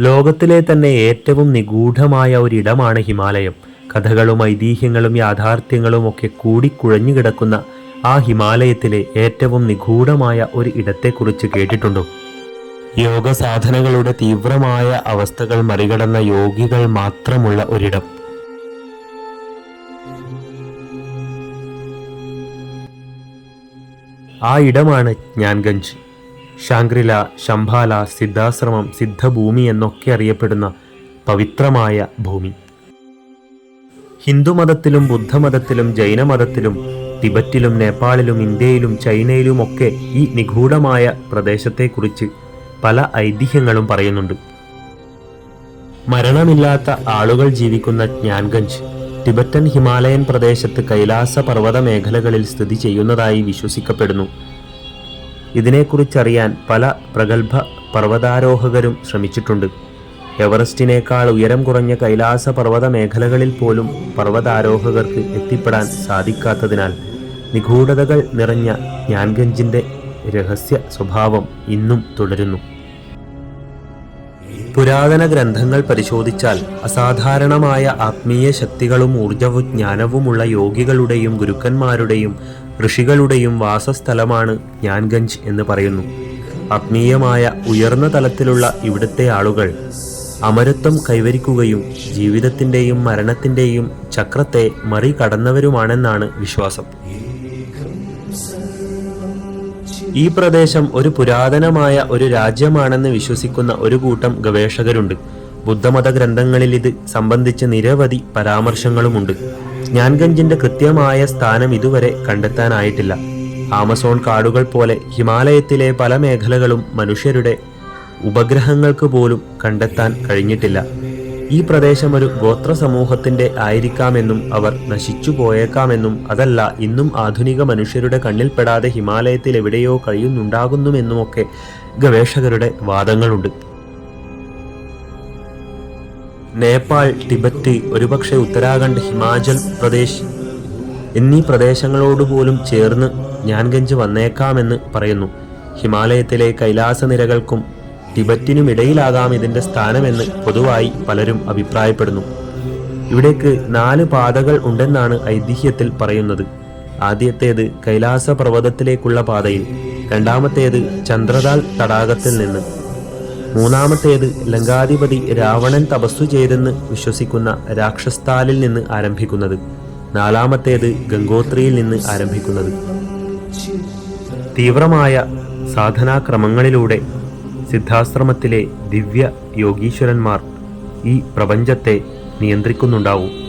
ലോകത്തിലെ തന്നെ ഏറ്റവും നിഗൂഢമായ ഒരിടമാണ് ഹിമാലയം. കഥകളും ഐതിഹ്യങ്ങളും യാഥാർത്ഥ്യങ്ങളും ഒക്കെ കൂടിക്കുഴഞ്ഞു കിടക്കുന്ന ആ ഹിമാലയത്തിലെ ഏറ്റവും നിഗൂഢമായ ഒരു ഇടത്തെക്കുറിച്ച് കേട്ടിട്ടുണ്ടോ? യോഗ സാധനകളുടെ തീവ്രമായ അവസ്ഥകൾ മറികടന്ന യോഗികൾ മാത്രമുള്ള ഒരിടം. ആ ഇടമാണ് ജ്ഞാൻഗഞ്ച്. ശാങ്ക്രില ശംഭാല സിദ്ധാശ്രമം സിദ്ധഭൂമി എന്നൊക്കെ അറിയപ്പെടുന്ന പവിത്രമായ ഭൂമി. ഹിന്ദുമതത്തിലും ബുദ്ധമതത്തിലും ജൈനമതത്തിലും തിബറ്റിലും നേപ്പാളിലും ഇന്ത്യയിലും ചൈനയിലുമൊക്കെ ഈ നിഗൂഢമായ പ്രദേശത്തെക്കുറിച്ച് പല ഐതിഹ്യങ്ങളും പറയുന്നുണ്ട്. മരണമില്ലാത്ത ആളുകൾ ജീവിക്കുന്ന ജ്ഞാൻഗഞ്ച് ടിബറ്റൻ ഹിമാലയൻ പ്രദേശത്ത് കൈലാസ പർവത മേഖലകളിൽ സ്ഥിതി ചെയ്യുന്നതായി വിശ്വസിക്കപ്പെടുന്നു. ഇതിനെക്കുറിച്ചറിയാൻ പല പ്രഗത്ഭ പർവതാരോഹകരും ശ്രമിച്ചിട്ടുണ്ട്. എവറസ്റ്റിനേക്കാൾ ഉയരം കുറഞ്ഞ കൈലാസ പർവത മേഖലകളിൽ പോലും പർവതാരോഹകർക്ക് എത്തിപ്പെടാൻ സാധിക്കാത്തതിനാൽ നിഗൂഢതകൾ നിറഞ്ഞ ജ്ഞാൻഗഞ്ചിന്റെ രഹസ്യ സ്വഭാവം ഇന്നും തുടരുന്നു. പുരാതന ഗ്രന്ഥങ്ങൾ പരിശോധിച്ചാൽ അസാധാരണമായ ആത്മീയ ശക്തികളും ഊർജവും ജ്ഞാനവുമുള്ള യോഗികളുടെയും ഗുരുക്കന്മാരുടെയും ഋഷികളുടെയും വാസസ്ഥലമാണ് ജ്ഞാൻഗഞ്ച് എന്ന് പറയുന്നു. ആത്മീയമായ ഉയർന്ന തലത്തിലുള്ള ഇവിടുത്തെ ആളുകൾ അമരത്വം കൈവരിക്കുകയും ജീവിതത്തിന്റെയും മരണത്തിന്റെയും ചക്രത്തെ മറികടന്നവരുമാണെന്നാണ് വിശ്വാസം. ഈ പ്രദേശം ഒരു പുരാതനമായ ഒരു രാജ്യമാണെന്ന് വിശ്വസിക്കുന്ന ഒരു കൂട്ടം ഗവേഷകരുണ്ട്. ബുദ്ധമത ഗ്രന്ഥങ്ങളിൽ ഇത് സംബന്ധിച്ച് നിരവധി പരാമർശങ്ങളുമുണ്ട്. ജ്ഞാൻഗഞ്ചിന്റെ കൃത്യമായ സ്ഥാനം ഇതുവരെ കണ്ടെത്താനായിട്ടില്ല. ആമസോൺ കാടുകൾ പോലെ ഹിമാലയത്തിലെ പല മേഖലകളും മനുഷ്യരുടെ ഉപഗ്രഹങ്ങൾക്ക് പോലും കണ്ടെത്താൻ കഴിഞ്ഞിട്ടില്ല. ഈ പ്രദേശം ഒരു ഗോത്ര സമൂഹത്തിന്റെ ആയിരിക്കാമെന്നും അവർ നശിച്ചു പോയേക്കാമെന്നും അതല്ല ഇന്നും ആധുനിക മനുഷ്യരുടെ കണ്ണിൽപ്പെടാതെ ഹിമാലയത്തിൽ എവിടെയോ കഴിയുന്നുണ്ടാകുന്നുമെന്നുമൊക്കെ ഗവേഷകരുടെ വാദങ്ങളുണ്ട്. നേപ്പാൾ ടിബറ്റ് ഒരുപക്ഷെ ഉത്തരാഖണ്ഡ് ഹിമാചൽ പ്രദേശ് എന്നീ പ്രദേശങ്ങളോട് പോലും ചേർന്ന് ഞാൻഗഞ്ച് വന്നേക്കാമെന്ന് പറയുന്നു. ഹിമാലയത്തിലെ കൈലാസ നിരകൾക്കും ടിബറ്റിനുമിടയിലാകാം ഇതിന്റെ സ്ഥാനമെന്ന് പൊതുവായി പലരും അഭിപ്രായപ്പെടുന്നു. ഇവിടേക്ക് നാല് പാതകൾ ഉണ്ടെന്നാണ് ഐതിഹ്യത്തിൽ പറയുന്നത്. ആദ്യത്തേത് കൈലാസ പർവതത്തിലേക്കുള്ള പാതയിൽ രണ്ടാമത്തേത് ചന്ദ്രദാൽ തടാകത്തിൽ നിന്ന്. മൂന്നാമത്തേത് ലങ്കാധിപതി രാവണൻ തപസ്സു ചെയ്തെന്ന് വിശ്വസിക്കുന്ന രാക്ഷസ്ഥാലിൽ നിന്ന് ആരംഭിക്കുന്നത്. നാലാമത്തേത് ഗംഗോത്രിയിൽ നിന്ന് ആരംഭിക്കുന്നത്. തീവ്രമായ സാധനാക്രമങ്ങളിലൂടെ സിദ്ധാശ്രമത്തിലെ ദിവ്യ യോഗീശ്വരന്മാർ ഈ പ്രപഞ്ചത്തെ നിയന്ത്രിക്കുന്നുണ്ടാവും.